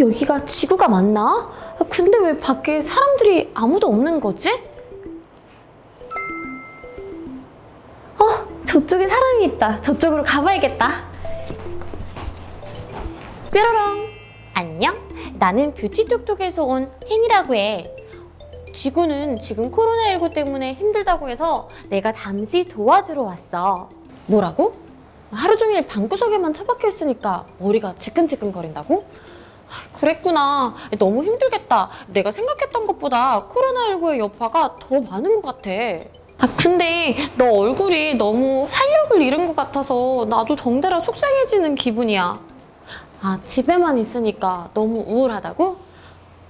여기가 지구가 맞나? 아, 근데 왜 밖에 사람들이 아무도 없는 거지? 어, 저쪽에 사람이 있다. 저쪽으로 가봐야겠다. 뾰로롱. 안녕. 나는 뷰티톡톡에서 온 헨이라고 해. 지구는 지금 코로나19 때문에 힘들다고 해서 내가 잠시 도와주러 왔어. 뭐라고? 하루 종일 방구석에만 처박혀 있으니까 머리가 지끈지끈거린다고? 아, 그랬구나. 너무 힘들겠다. 내가 생각했던 것보다 코로나19의 여파가 더 많은 것 같아. 아, 근데 너 얼굴이 너무 활력을 잃은 것 같아서 나도 덩달아 속상해지는 기분이야. 아, 집에만 있으니까 너무 우울하다고?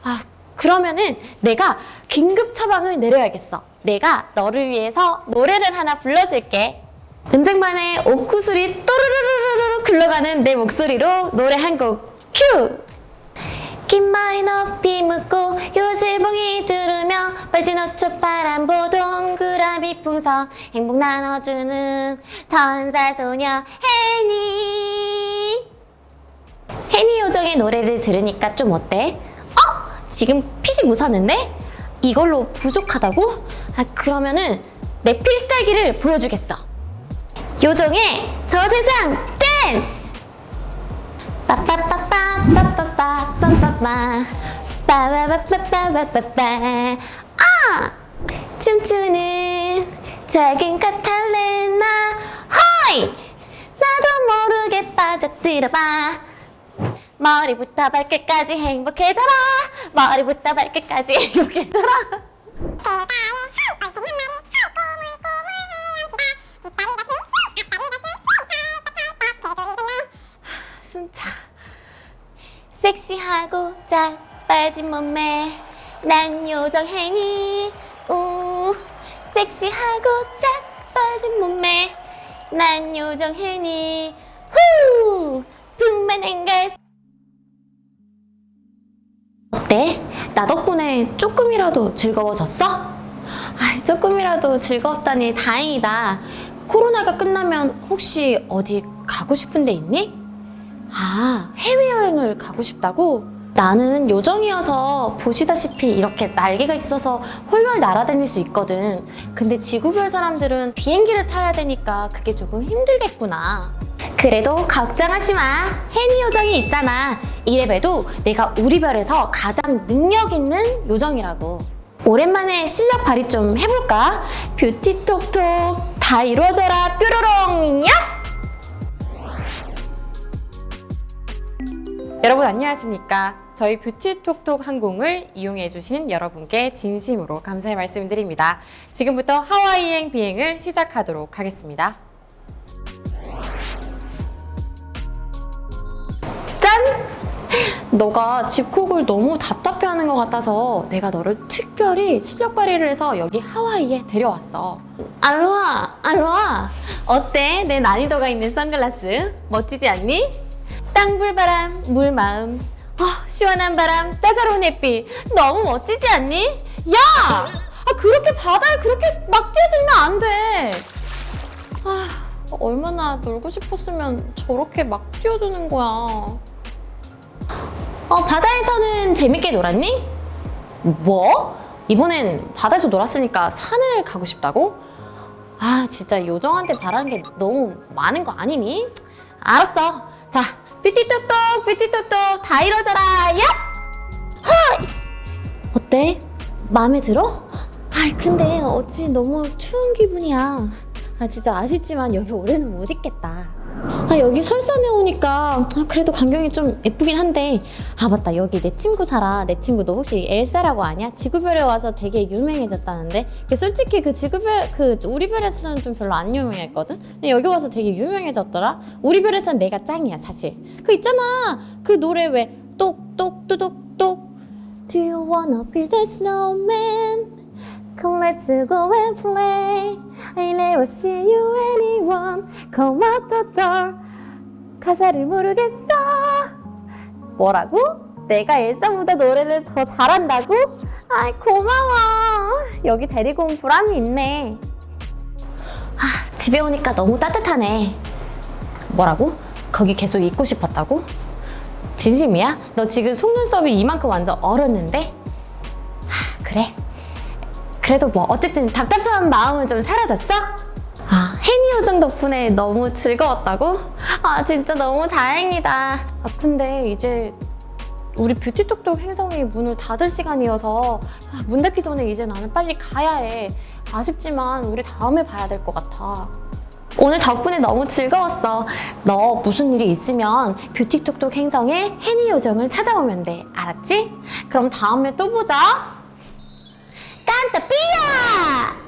아, 그러면은 내가 긴급 처방을 내려야겠어. 내가 너를 위해서 노래를 하나 불러줄게. 은쟁반의 옥구슬이 또르르르르르 굴러가는 내 목소리로 노래 한 곡 큐! 긴 머리 높이 묶고 요실봉이 두르며 빨진 어초 파란 보동 그라비 풍선 행복 나눠주는 천사소녀 해니 해니 요정의 노래를 들으니까 좀 어때? 어? 지금 피식 웃었는데? 이걸로 부족하다고? 아 그러면은 내 필살기를 보여주겠어 요정의 저 세상 댄스! 빠빠빠빠 빠빠 빠 빠빠빠 빠바바바바바바 아! 춤추는 작은 카탈레나 허이! 나도 모르게 빠져들어봐 머리부터 발끝까지 행복해져라 머리부터 발끝까지 행복해져라 섹시하고 짝 빠진 몸매 난 요정행이 우 섹시하고 짝 빠진 몸매 난 요정행이 후 풍만한 걸 어때? 나 덕분에 조금이라도 즐거워졌어? 아, 조금이라도 즐거웠다니 다행이다. 코로나가 끝나면 혹시 어디 가고 싶은 데 있니? 아, 해외여행을 가고 싶다고? 나는 요정이어서 보시다시피 이렇게 날개가 있어서 홀월 날아다닐 수 있거든. 근데 지구별 사람들은 비행기를 타야 되니까 그게 조금 힘들겠구나. 그래도 걱정하지 마. 해니 요정이 있잖아. 이래봬도 내가 우리 별에서 가장 능력 있는 요정이라고. 오랜만에 실력 발휘 좀 해볼까? 뷰티 톡톡 다 이루어져라 뾰로롱 야! 여러분 안녕하십니까? 저희 뷰티톡톡 항공을 이용해 주신 여러분께 진심으로 감사의 말씀드립니다. 지금부터 하와이행 비행을 시작하도록 하겠습니다. 너가 집콕을 너무 답답해하는 것 같아서 내가 너를 특별히 실력 발휘를 해서 여기 하와이에 데려왔어. 알로아, 알로아. 어때? 내 난이도가 있는 선글라스. 멋지지 않니? 땅불바람, 물마음. 아, 시원한 바람, 따사로운 햇빛. 너무 멋지지 않니? 야! 아, 그렇게 바다에 그렇게 막 뛰어들면 안 돼. 아, 얼마나 놀고 싶었으면 저렇게 막 뛰어드는 거야. 어, 바다에서는 재밌게 놀았니? 뭐? 이번엔 바다에서 놀았으니까 산을 가고 싶다고? 아, 진짜 요정한테 바라는 게 너무 많은 거 아니니? 알았어. 자, 뷰티톡톡, 뷰티톡톡, 다 이뤄져라, 야! 헐! 어때? 마음에 들어? 아, 근데 어찌 너무 추운 기분이야. 아, 진짜 아쉽지만 여기 올해는 못 있겠다. 아 여기 설산에 오니까 아, 그래도 광경이 좀 예쁘긴 한데 아 맞다. 여기 내 친구 살아. 내 친구 너 혹시 엘사라고 아냐? 지구별에 와서 되게 유명해졌다는데 그 솔직히 그 지구별 그 우리 별에서는 좀 별로 안 유명했거든? 근데 여기 와서 되게 유명해졌더라. 우리 별에서는 내가 짱이야 사실. 그 있잖아! 그 노래 왜 똑똑뚜독똑? Do you wanna build a snowman? Come let's go and play. I never see you anyone. Come out the door. 가사를 모르겠어. 뭐라고? 내가 엘사보다 노래를 더 잘한다고? 아이 고마워. 여기 데리고 온 보람이 있네. 아 집에 오니까 너무 따뜻하네. 뭐라고? 거기 계속 있고 싶었다고? 진심이야? 너 지금 속눈썹이 이만큼 완전 얼었는데? 그래도 뭐 어쨌든 답답한 마음은 좀 사라졌어? 아, 해니 요정 덕분에 너무 즐거웠다고? 아, 진짜 너무 다행이다. 아, 근데 이제 우리 뷰티톡톡 행성이 문을 닫을 시간이어서 아, 문 닫기 전에 이제 나는 빨리 가야 해. 아쉽지만 우리 다음에 봐야 될 것 같아. 오늘 덕분에 너무 즐거웠어. 너 무슨 일이 있으면 뷰티 톡톡 행성의 해니 요정을 찾아오면 돼. 알았지? 그럼 다음에 또 보자. 깐따삐야!